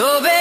Todo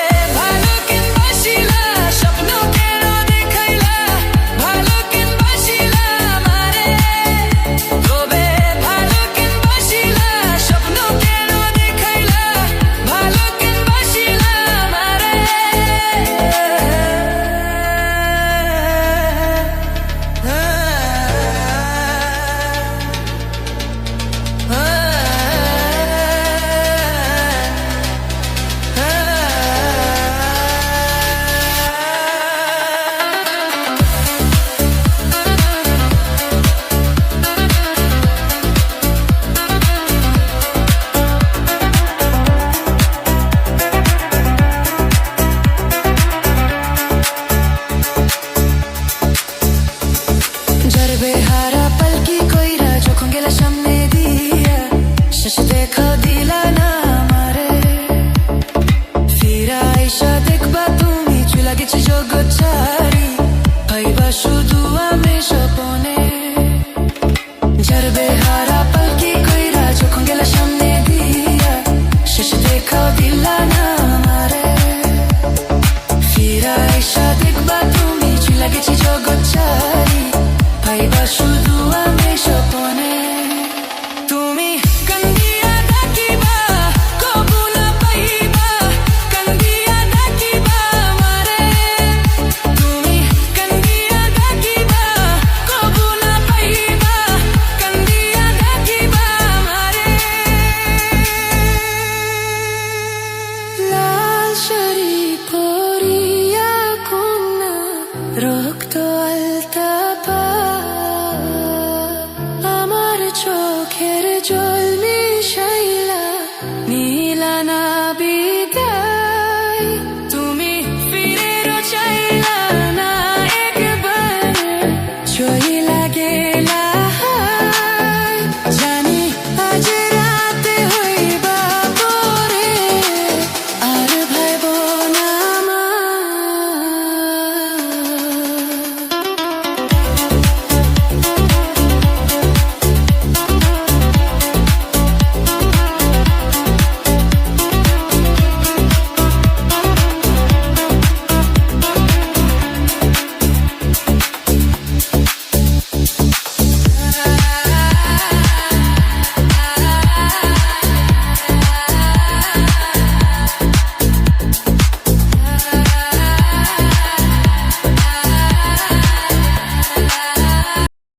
ইশাদেক বা তুমি, চুলা গেছে জগৎচারি ভাইবা শুধু আমি স্বপনে। জারবে হারা পালকি কইরা যখন গেলা সামনে দিয়া, শেষ দেখাও দিলা না আমারে। ফিরা ইশাদেক বা তুমি, চুলা গেছে জগৎচারি ভাইবা শুধু আমি